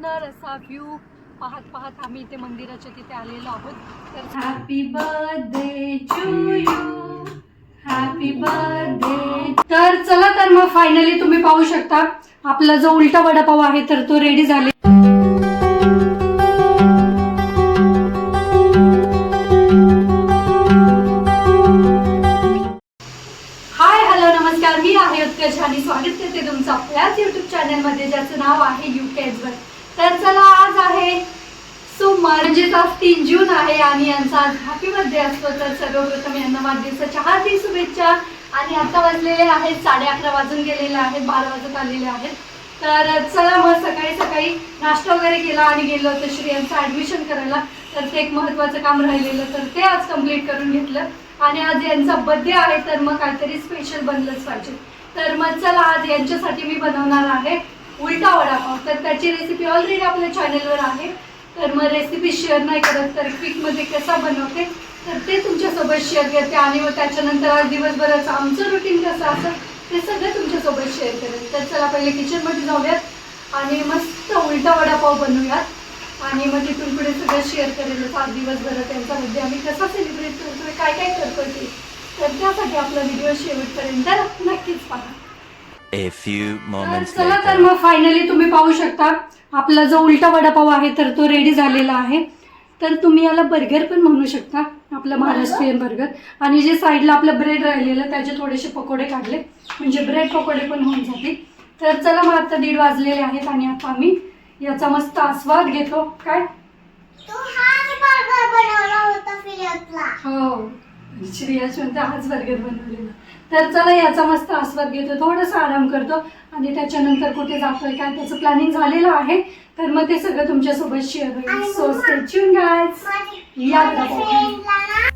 सुंदर असा व्ह्यू पाहत पाहत आम्ही इथे मंदिराच्या तिथे आलेलो आहोत. तर happy birthday to you happy birthday तर चला तर मग फायनली तुम्ही पाहू शकता. आपला जो उलटा वडापाव आहे तर तो रेडी झाले आहे आणि यांचा आज हॅपी बर्थडे असतो. तर सर्वप्रथम यांना वाढदिवसाच्या चहाची शुभेच्छा. आणि आता वाजलेले आहेत साडे अकरा वाजून गेलेले आहेत बारा वाजत आलेले आहेत. तर चला मग सकाळी सकाळी नाश्ता वगैरे केला आणि गेलो होतो श्री यांचं ॲडमिशन करायला. तर ते एक महत्त्वाचं काम राहिलेलं तर ते आज कंप्लीट करून घेतलं. आणि आज यांचा बर्थडे आहे तर मग काहीतरी स्पेशल बनलंच पाहिजे. तर मग चला आज यांच्यासाठी मी बनवणार आहे उलटा वडापाव. तर त्याची रेसिपी ऑलरेडी आपल्या चॅनेलवर आहे. तर मग रेसिपी शेअर नाही करत तर क्विकमध्ये कसा बनवते तर ते तुमच्यासोबत शेअर करते. आणि मग त्याच्यानंतर आज दिवसभराचं आमचं रुटीन कसं असं ते सगळं तुमच्यासोबत शेअर करेल तर चला पहिले किचनमध्ये जाऊयात. आणि मस्त उलटा वडापाव बनवूयात. आणि मग तिथून पुढे सगळं शेअर करेल आज दिवसभरात त्यांचा बर्थडे आम्ही कसा सेलिब्रेट करतोय काय काय करतोय ते. तर त्यासाठी आपला व्हिडिओ शेवटपर्यंत नक्कीच पहा. A few तर moments चला तर later. मग फायनली तुम्ही पाहू शकता. आपला जो उलटा वडापाव आहे तर तो रेडी झालेला आहे. तर तुम्ही याला बर्गर पण म्हणू शकता आपलं महाराष्ट्रीयन बर्गर आणि जे साईडला आपलं ब्रेड राहिलेलं त्याचे थोडेसे पकोडे काढले. म्हणजे ब्रेड पकोडे पण होऊन जातील. तर चला मग आता दीड वाजलेले आहेत आणि आता आम्ही याचा मस्त आस्वाद घेतो. काय? तू हाच बर्गर बनवला होता फिरतला. हो. श्रेयस म्हणते हाच बर्गर बनवलेला. तर चला याचा मस्त आस्वाद घेतो थोडासा आराम करतो. आणि त्याच्यानंतर कुठे जातोय काय त्याचं प्लॅनिंग झालेलं आहे. तर मग ते सगळं तुमच्यासोबत शेअर होईल. सो स्टे ट्यून गाईज माझी या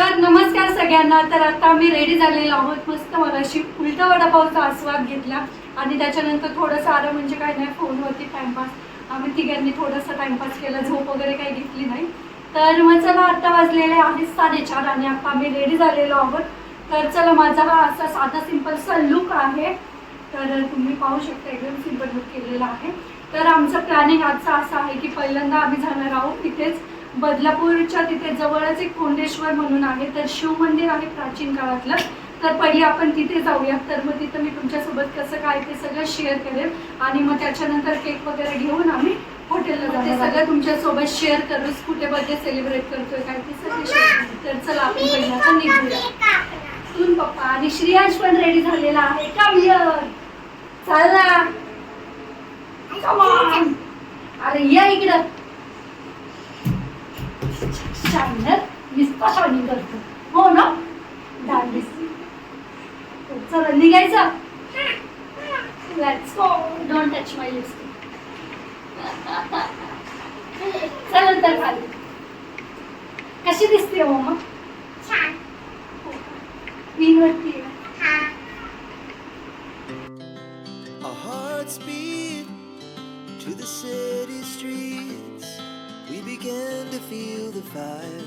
तर नमस्कार सगळ्यांना. तर आता आम्ही रेडी झालेलो आहोत. मस्त मगाशी उलटा वडापावचा आस्वाद घेतला. आणि त्याच्यानंतर थोडंसं आलं म्हणजे काय नाही फोनवरती टाइमपास आम्ही तिघांनी थोडंसं टाइमपास केला. झोप वगैरे काही घेतली नाही. तर मग चला आत्ता वाजलेले आहेत साडेचार आणि आता आम्ही रेडी झालेलो आहोत. तर चला माझा हा असा साधा सिंपलचा लुक आहे. तर तुम्ही पाहू शकता एकदम सिंपल लुक केलेला आहे. तर आमचं प्लॅनिंग आजचं असं आहे की पहिल्यांदा आम्ही जाणार आहोत तिथेच बदलापूरच्या तिथे जवळच एक कोंडेश्वर म्हणून आहे तर शिव मंदिर आहे प्राचीन काळातलं. तर पहिले आपण तिथे जाऊया तर मग तिथं मी तुमच्यासोबत कसं काय ते सगळं शेअर करेल. आणि मग त्याच्यानंतर केक वगैरे घेऊन आम्ही हॉटेलला जाऊ. ते सगळं तुमच्यासोबत शेअर करू कुठे बर्थडे सेलिब्रेट करतोय काय ते सगळं शेअर तर चला आपण पहिला निघूया. तून पप्पा आणि श्रेयांश पण रेडी झालेला आहे. काव्य चाल. ना अरे या इकडं. शायनिंग करतो हो ना? डान्स चला निघायचं. Let's go don't touch my lipstick चला तर खाली. कशी दिसते हो मग छान क्वीन वरती आहे. हा. Our hearts beat to the city streets. We began to feel the fire.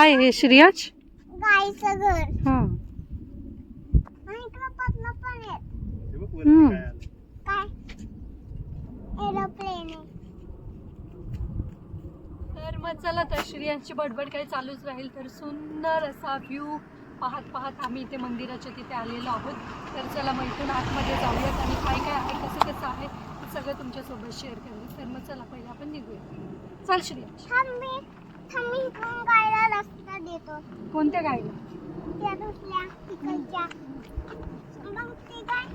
काय हे. श्रियाज तर मग चला तर श्रियांची बडबड काही चालूच राहील. तर सुंदर असा व्ह्यू पाहत पाहत आम्ही इथे मंदिराच्या तिथे आलेलो आहोत. तर चला मग इथून आतमध्ये जाऊयात आणि काय काय आहे कसं कसं आहे सगळं तुमच्यासोबत शेअर करेल तर मग चला पहिले आपण निघूया. चल श्रियांश. थांबी थांबी इकडून गायला रस्ता देतो. कोणत्या गायला? त्या दुसऱ्या तिकडच्या. मग ते गाय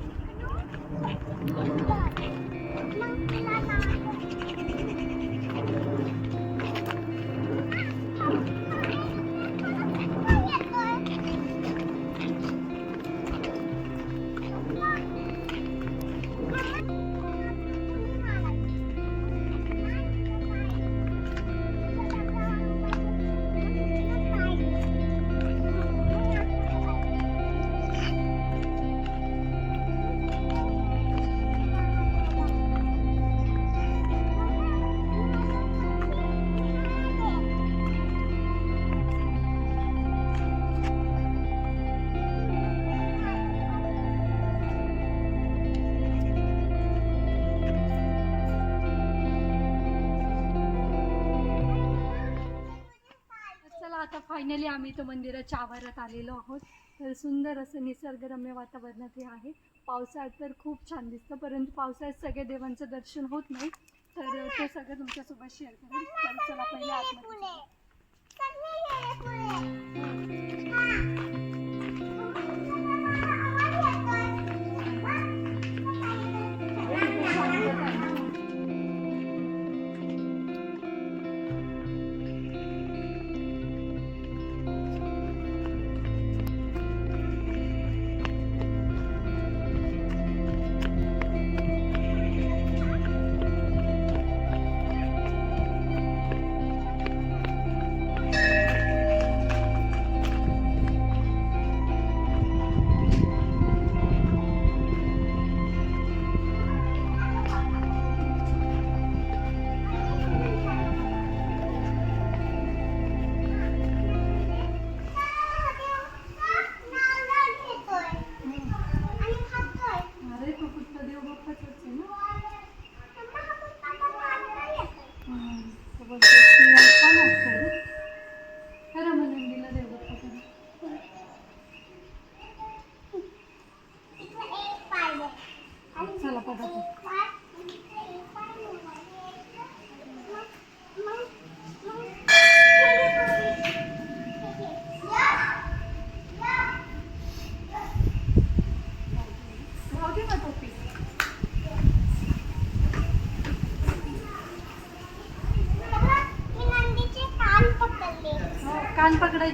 फायनली आम्ही तो मंदिराच्या आवारात आलेलो आहोत तर सुंदर असं निसर्गरम्य वातावरणात हे आहे पावसाळ्यात तर खूप छान दिसतं परंतु पावसाळ्यात सगळ्या देवांचं दर्शन होत नाही तर ते सगळं तुमच्यासोबत शेअर करेल तर चला पहिले आतमध्ये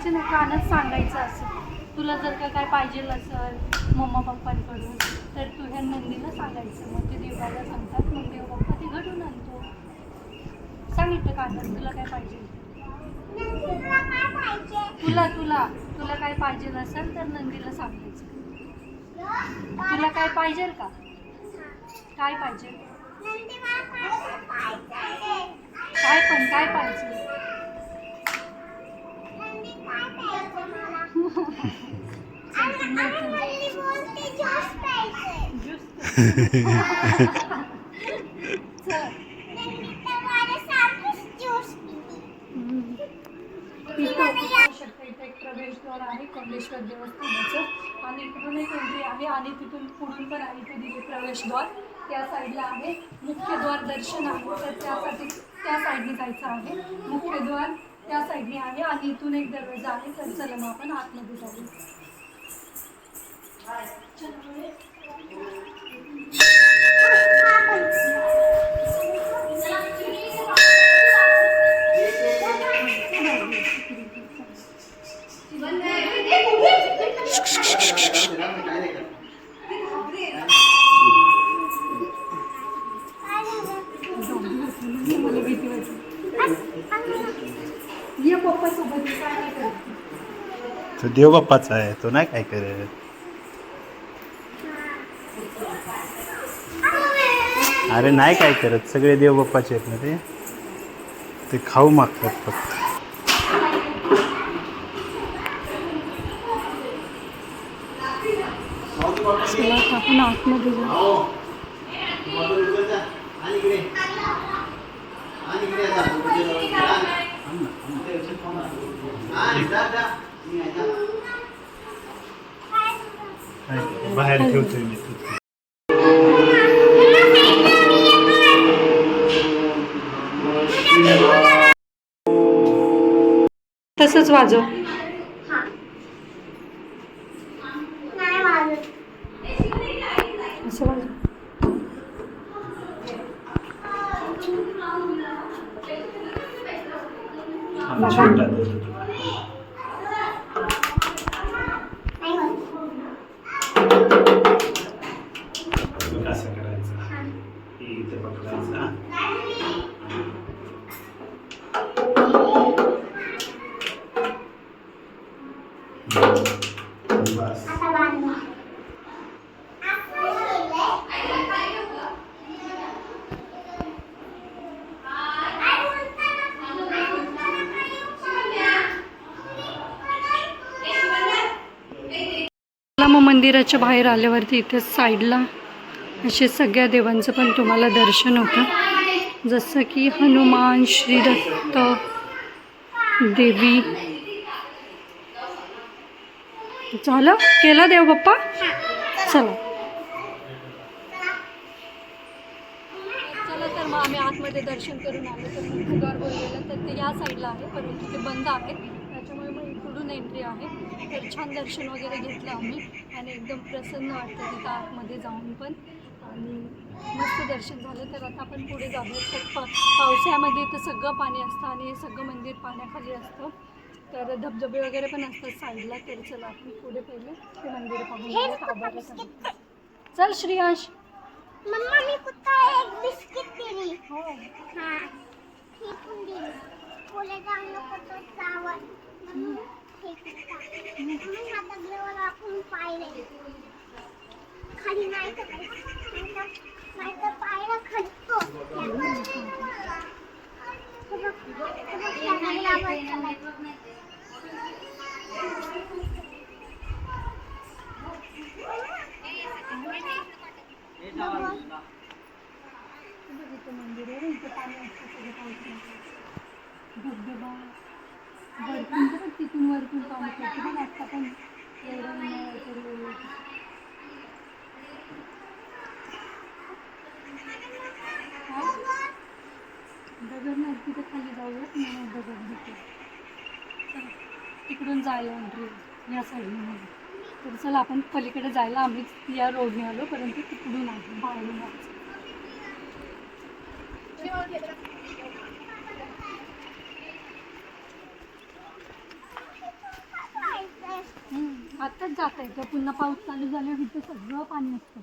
पकडायचे नाही कानच सांगायचं असं. तुला जर का काय पाहिजे असेल मम्मा पप्पांकडून तर तू ह्या नंदीला सांगायचं. मग ते देवाला सांगतात मग देव बाप्पा ते घडून आणतो सांगितलं कानात तुला काय पाहिजे? तुला तुला तुला काय पाहिजे असेल तर नंदीला सांगायचं. तुला काय पाहिजे का? काय पाहिजे. काय पण काय पाहिजे? प्रवेशद्वार आहे कमलेश्वर देवस्थानाचं आणि इकडून एक एंट्री आहे आणि तिथून पुढून पण आहे इथे दिले प्रवेशद्वार त्या साईडला आहे मुख्यद्वार दर्शन आहे तर त्यासाठी त्या साईडने जायचं आहे. मुख्यद्वार त्या साईडने आहे आणि इथून एक दरवाजा आहे. तर चला मग आपण आतमध्ये जाऊ. मला ये पप्पा सोबत तो देवबाप्पाचा आहे तो नाही काय करत. अरे नाही काय करत सगळे देवबाप्पाचे आहेत ना ते. ते खाऊ मागतात फक्त. चला आता आपण आतमध्ये जाऊ आणि इकडे आणि इकडे बाहेर ठेवतोय मी तसंच वाजव नाही वाजत असं वाजव हा, छोटा दे. नाही होत कसं करायचं हे इथे पकडायचं हा. बस आता बांधवा मला मग मंदिराच्या बाहेर आल्यावरती इथे साईडला असे सगळ्या देवांचं पण तुम्हाला दर्शन होतं. जसं की हनुमान श्रीदत्त देवी. झालं? केला देव बाप्पा चला. चला तर मग आम्ही आतमध्ये दर्शन करून आलो. तर मग तर ते या साईडला आहे परंतु ते बंद आहे. इकडून एंट्री आहे. तर छान दर्शन वगैरे घेतलं आम्ही. आणि एकदम प्रसन्न वाटतं तिथं आतमध्ये जाऊन पण. आणि मस्त दर्शन झालं. तर आता आपण पुढे जाऊया तर पा पावसाळ्यामध्ये इथं सगळं पाणी असतं आणि हे सगळं मंदिर पाण्याखाली असतं. तर धबधबे वगैरे पण असतात साईडला. तर चला आपण पुढे पहिले ते मंदिर पाहून. चल श्रीयांश. मम्मा मी कुत्ता एक बिस्किट दिली. हो. हा. ही पण दिली. पुढे नको तो चावल म्हणून हे कुत्ता म्हणून आता देवाला आपण पायरे खाली नाही तर नाही तर पायऱ्या खचतो हे बघ, हे बघ, त्याला लावायचं. इथं मंदिर आहे इथं पाणी असतं सगळं पावसाळ्यात. धबधबा वरतून तर तिथून वरतून काम करते पण आत्ता पण एवढं उन्हाळ्याचं वेळ दगड नाही तिथं खाली जाऊयात मग दगड घेतो चला, तिकडून जायला एंट्री या साईडने तर चला आपण पलीकडे जायला आम्हीच या रोडने आलो परंतु तिकडून आहे बाहेरून जायचं हम्म, आत्ताच जात आहे. तर पुन्हा पाऊस चालू झाल्यावर इथं सगळं पाणी असतं.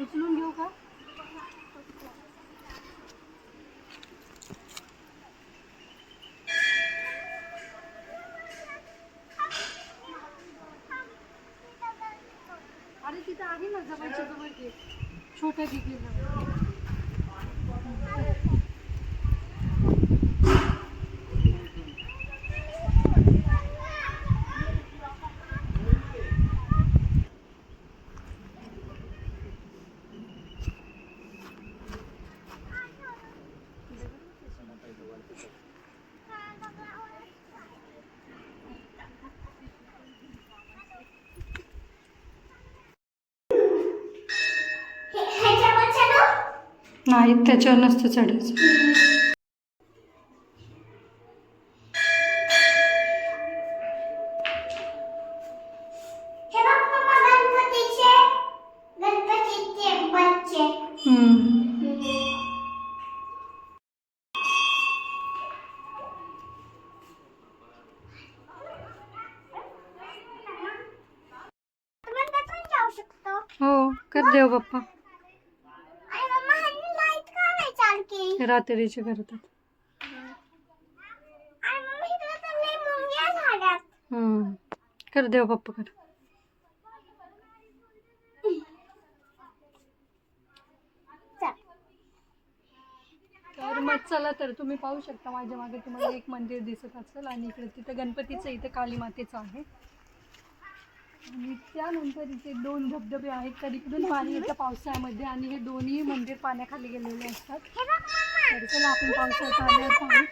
उचलून घेऊ का? अरे तिथं आहे ना जवळच्या जवळ घे छोट्या घे नाही त्याच्यावर नसतं चढायचं. हे हो कर देव बाप्पा आणि मम्मा ह्यांनी लाइट का नाही चालू कातडीचे करतात हम्म. कर देव पप्पा कर. तर मग चला तर तुम्ही पाहू शकता माझ्या मागे तुम्हाला एक मंदिर दिसत असेल आणि इकडे तिथं गणपतीचं इथं काली मातेचं आहे. आणि त्यानंतर इथे दोन धबधबे आहेत. तर इकडून पाणी येतं पावसाळ्यामध्ये आणि हे दोन्ही मंदिर पाण्याखाली गेलेले असतात. तर चला आपण आल्यावर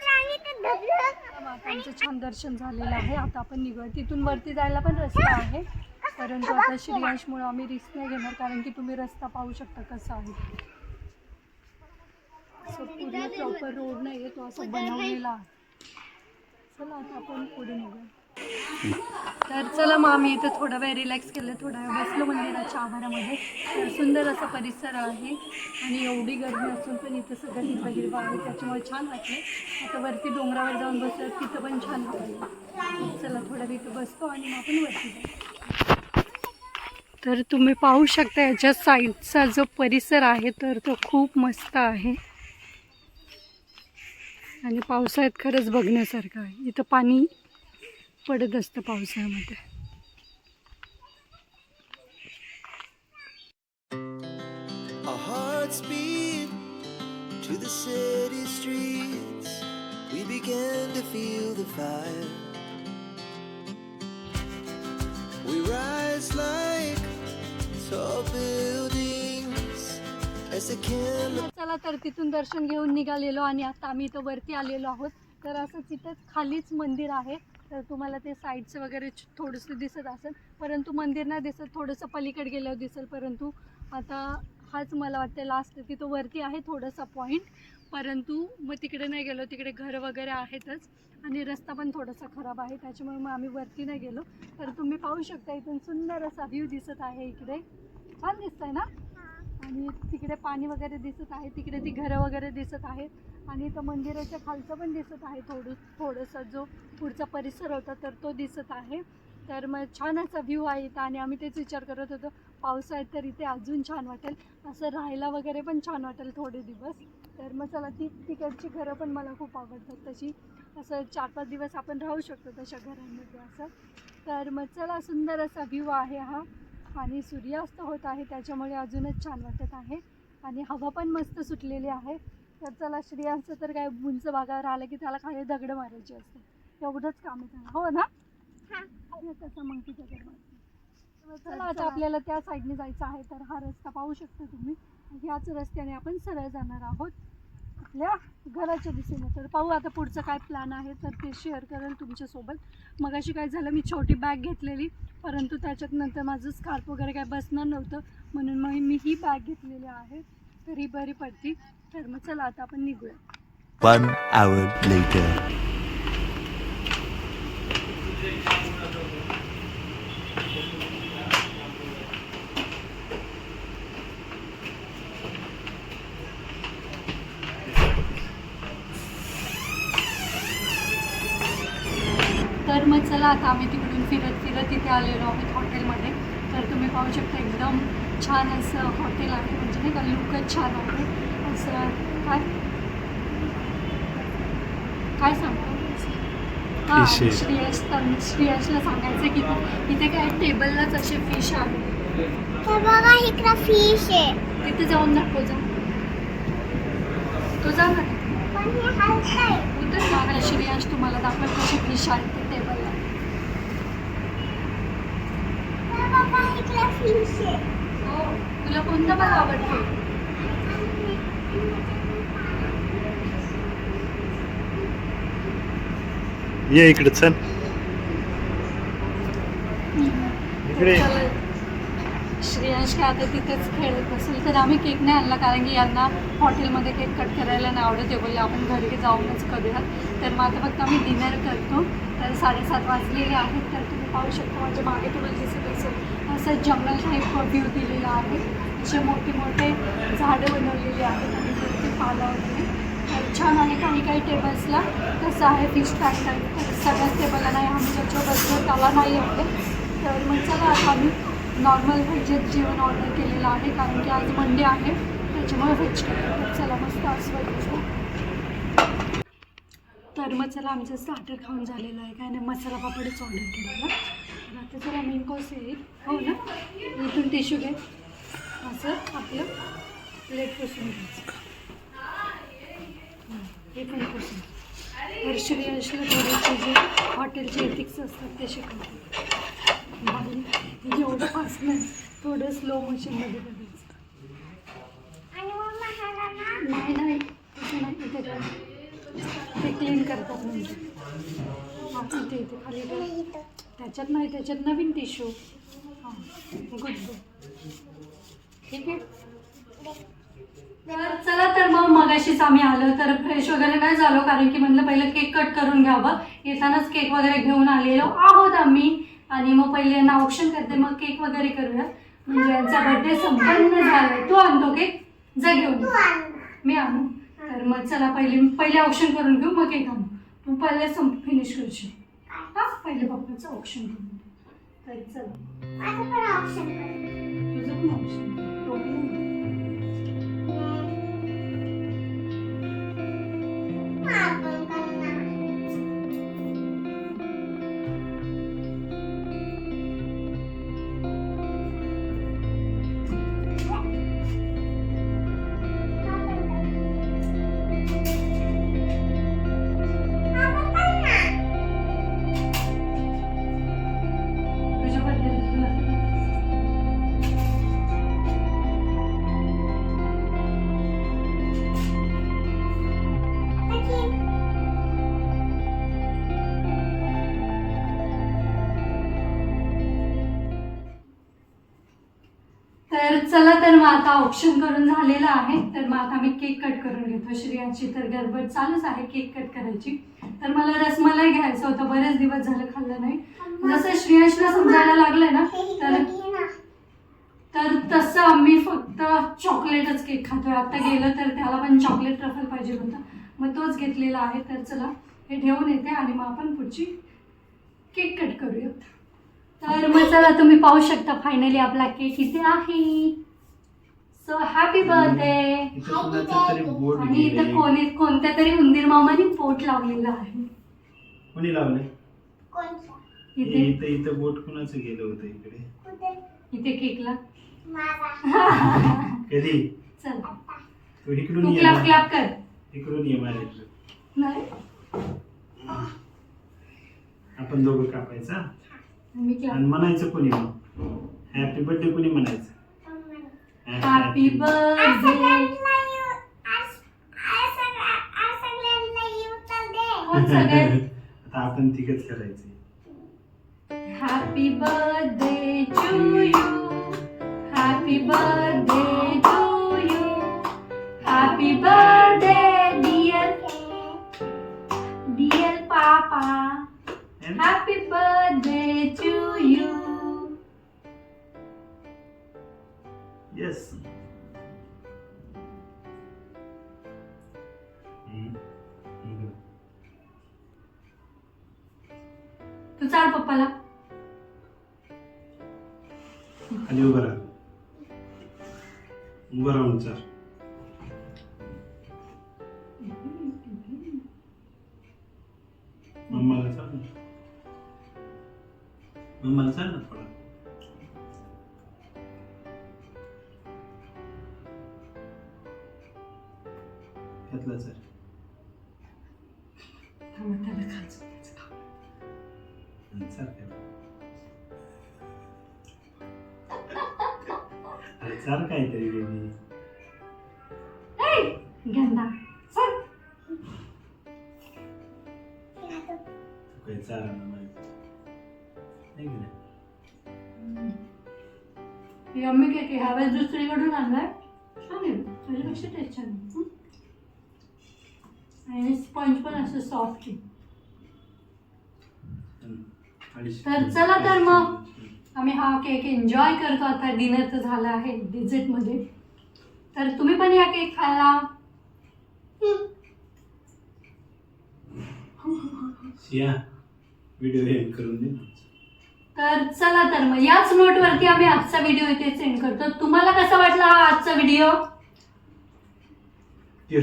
छान दर्शन झालेलं आहे. आता आपण निघूया तिथून वरती जायला पण रस्ता आहे. परंतु आता श्रेयांशमुळे आम्ही रिस्क नाही घेणार कारण की तुम्ही रस्ता पाहू शकता कसा आहे. पूर्ण प्रॉपर रोड नाही आहे तो असं बनवलेला आहे. चला आता आपण पुढे निघूया. तर चला मग आम्ही इथं थोडा वेळ रिलॅक्स केलं थोडा वेळ बसलो मंदिराच्या आभारामध्ये तर सुंदर असा परिसर आहे आणि एवढी गर्मी असून पण इथं सगळं हिरवा हिरवा आहे त्याच्यामुळे छान वाटले. आता वरती डोंगरावर जाऊन बसलं तिथं पण छान वाटलं. चला थोडा वेळ इथं बसतो आणि मग आपण वरती जाऊ. तर तुम्ही पाहू शकता याच्या साईडचा जो परिसर आहे तर तो खूप मस्त आहे. आणि पावसाळ्यात खरंच बघण्यासारखं आहे. इथं पाणी पडत असतं पावसाळ्यामध्ये. चला तर तिथून दर्शन घेऊन निघालेलो आणि आता आम्ही इथं वरती आलेलो आहोत. तर असं तिथं खालीच मंदिर आहे. तर तुम्हाला ते साईडचं वगैरे थोडंसं दिसत असेल. परंतु मंदिर नाही दिसत थोडंसं पलीकडे गेल्यावर दिसेल. परंतु आता हाच मला वाटतं लास्ट तिथं वरती आहे थोडासा पॉईंट परंतु मग तिकडे नाही गेलो तिकडे घरं वगैरे आहेतच. आणि रस्ता पण थोडासा खराब आहे त्याच्यामुळे मग आम्ही वरती नाही गेलो. तर तुम्ही पाहू शकता इथून सुंदर असा व्ह्यू दिसत आहे इकडे. छान दिसतंय ना? आणि तिकडे पाणी वगैरे दिसत आहे तिकडे ती घरं वगैरे दिसत आहेत. आणि इथं मंदिराच्या खालचं पण दिसत आहे थोडं थोडंसं जो पुढचा परिसर होता तर तो दिसत आहे. तर मग छान असा व्ह्यू आहे इथं आणि आम्ही तेच विचार करत होतो पावसाळ्यात तर इथे अजून छान वाटेल. असं राहायला वगैरे पण छान वाटेल थोडे दिवस. तर मग चला ती तिकडची घरं पण मला खूप आवडतात. तशी असं चार पाच दिवस आपण राहू शकतो तशा घरांमध्ये असं. तर मग चला सुंदर असा व्ह्यू आहे हा. आणि सूर्यास्त होत आहे त्याच्यामुळे अजूनच छान वाटत आहे. आणि हवा पण मस्त सुटलेली आहे. तर चला श्रेयांचं तर काय उंच भागावर आलं की त्याला खाली दगड मारायची असते. एवढंच काम आहे त्याला. हो ना? हा. तसं मग मारायचं. चला आता आपल्याला त्या साईडने जायचं आहे तर हा रस्ता पाहू शकता तुम्ही. ह्याच रस्त्याने आपण सरळ जाणार आहोत. आपल्या घराच्या दिशेने. तर पाहू आता पुढचं काय प्लॅन आहे तर ते शेअर करेल तुमच्यासोबत. मग अशी काय झालं मी छोटी बॅग घेतलेली परंतु त्याच्यात नंतर माझं स्कार्फ वगैरे काय बसणार नव्हतं. म्हणून मग मी ही बॅग घेतलेली आहे. तर ही बरी पडती. तर मग चला आता आपण निघूया. One hour later. तर मग चला आता आम्ही तिकडून फिरत फिरत इथे आलेलो आहोत हॉटेलमध्ये. तर तुम्ही पाहू शकता एकदम छान असं हॉटेल आहे. म्हणजे नाही का लुकच छान आहे. असं काय? काय सांगतो? हां आहे. श्रेयस श्रेयसला सांगायचं की इथे काय टेबललाच असे फिश आहे हे बघा इकडं फिश आहे. तिथे जाऊन दाखव जा. तो जा ना. पण हे हलतंय उतर तुम्हाला दाखवेल कसे फिश आहेत ते टेबलला. बघा इकडं फिश आहे. हो तुला कोणता मला आवडतो. ये इकडे चल. इकडे. श्रेयांश काय आता तिथेच खेळत असेल तर आम्ही केक नाही आणला कारण की यांना हॉटेलमध्ये केक कट करायला नाही आवडत ते बोलले आपण घरी जाऊनच करूया तर मग आता फक्त आम्ही डिनर करतो. तर साडेसात वाजलेले आहेत तर तुम्ही पाहू शकता माझ्या मागे तुम्हाला दिसत असेल असं जंगल टाईप व्ह्यू दिलेला आहे. असे मोठे मोठे झाडं बनवलेली आहेत आणि वरती पाला वगैरे छान आहे काही काही टेबल्सला कसं आहे फिश पॅक तर सगळ्याच टेबलला नाही आम्ही ज्याच्या त्याला नाही आहे. तर मग चला आता आम्ही नॉर्मल व्हेजेच जेवण ऑर्डर केलेलं आहे कारण की आज मंडे आहे. त्याच्यामुळे व्हेज केलं. चला मस्त आस्वाद तर मग चला आमचं स्टार्टर खाऊन झालेलं आहे. काय नाही मसाला पापडच ऑर्डर केलेला. तर आता चला मेन कॉस येईल हो ना? इथून टिश्यू घे. असं आपलं प्लेट पुसून घ्यायचं. हं, पण पुसून तर श्रेयसला थोडेसे जे हॉटेलचे एथिक्स असतात ते शिकवते भारी एवढं फास्ट नाही थोडं स्लो मोशनमध्ये ना? नाही नाही तसं नाही कर. ते क्लीन करतात म्हणजे. हां इथे इथे खाली त्याच्यात नाही त्याच्यात नवीन टिश्यू हां गुड गुड. ठीक आहे? तर चला तर मग मगाशीच आम्ही आलो तर फ्रेश वगैरे नाही झालो कारण की म्हणलं पहिलं केक कट करून घ्यावं. येतानाच केक वगैरे घेऊन आलेलो आहोत आम्ही. आणि मग पहिले यांना ऑप्शन करते मग केक वगैरे करूया. म्हणजे यांचा बर्थडे संपन्न झाला तू आणतो केक जा घेऊन. मी आणू. तर मग चला पहिले पहिले ऑप्शन करून घेऊ मग केक आणू. तू पहिले संप फिनिश करशील. हा? पहिले पप्पाचं ऑप्शन करून. तर चल. तुझं पण ऑप्शन आपण आता ऑप्शन करून झालेलं आहे. तर मग आता मी केक कट करून घेतो. श्रियांची तर गडबड चालूच आहे केक कट करायची. तर मला रसमलाई घ्यायचं होतं. बरेच दिवस झालं खाल्लं नाही. जसं श्रेयांशला समजायला लागलंय ना तर तर तसं आम्ही फक्त चॉकलेटच केक खातोय. आता गेलं तर त्याला पण चॉकलेट ट्रफल पाहिजे होतं. मग तोच घेतलेला आहे. तर चला हे ठेवून येते आणि मग आपण पुढची केक कट करूयात. तर मग चला तुम्ही पाहू शकता फायनली आपला केक इथे आहे. सो हॅपी बर्थडे इथं कुणाचं तरी बोर्ड आणि इथं गेलंय. कोणी कोणत्या तरी उंदीर मामाने पोट लावलेलं आहे. कोणी लावलंय? कोणता इथे. इथं इथं बोट कुणाचं गेलं होतं इकडे? कुठे? इथे केकला. माझा. कधी? चल. तू इकडून तू ये क्लॅप. क्लॅप कर. इकडून ये माझ्याकडे नाही. आपण दोघं कापायचा मी क्लॅप आणि म्हणायचं कोणी मग? हॅपी बर्थडे कोणी म्हणायचं? हॅपी बर्थडे आता आपण तिकच करायचं. Happy birthday to you happy birthday त्याला खायचं. चाल काहीतरी तू काही चाल ना माहिती नाही की? ह्यावेळेस दुसरीकडून आणलाय? तर चला तर मग. आम्ही हा केक एन्जॉय करतो. आता डिनर तर झालं आहे डिझर्टमध्ये तर तुम्ही पण या केक खायला. शिया व्हिडिओ एंड करून दे. ना तर चला तर मग याच नोटवरती आम्ही आजचा व्हिडिओ इथे सेंड करतो. तुम्हाला कसा वाटला हा आजचा व्हिडिओ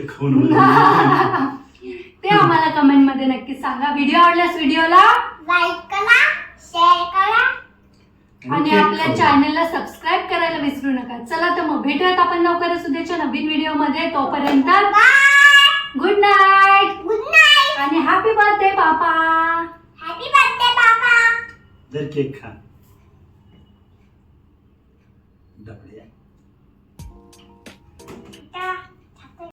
ते आम्हाला कमेंटमध्ये नक्की सांगा. व्हिडिओ आवडल्यास व्हिडिओला लाईक शेअर करा आणि आपल्या. चॅनलला सबस्क्राईब करायला विसरू नका. चला तर मग भेटूयात आपण लवकरच उद्याच्या नवीन व्हिडिओमध्ये तोपर्यंत bye good night good night आणि हॅपी बर्थडे पापा. हॅपी बर्थडे बाबा जर केक खा.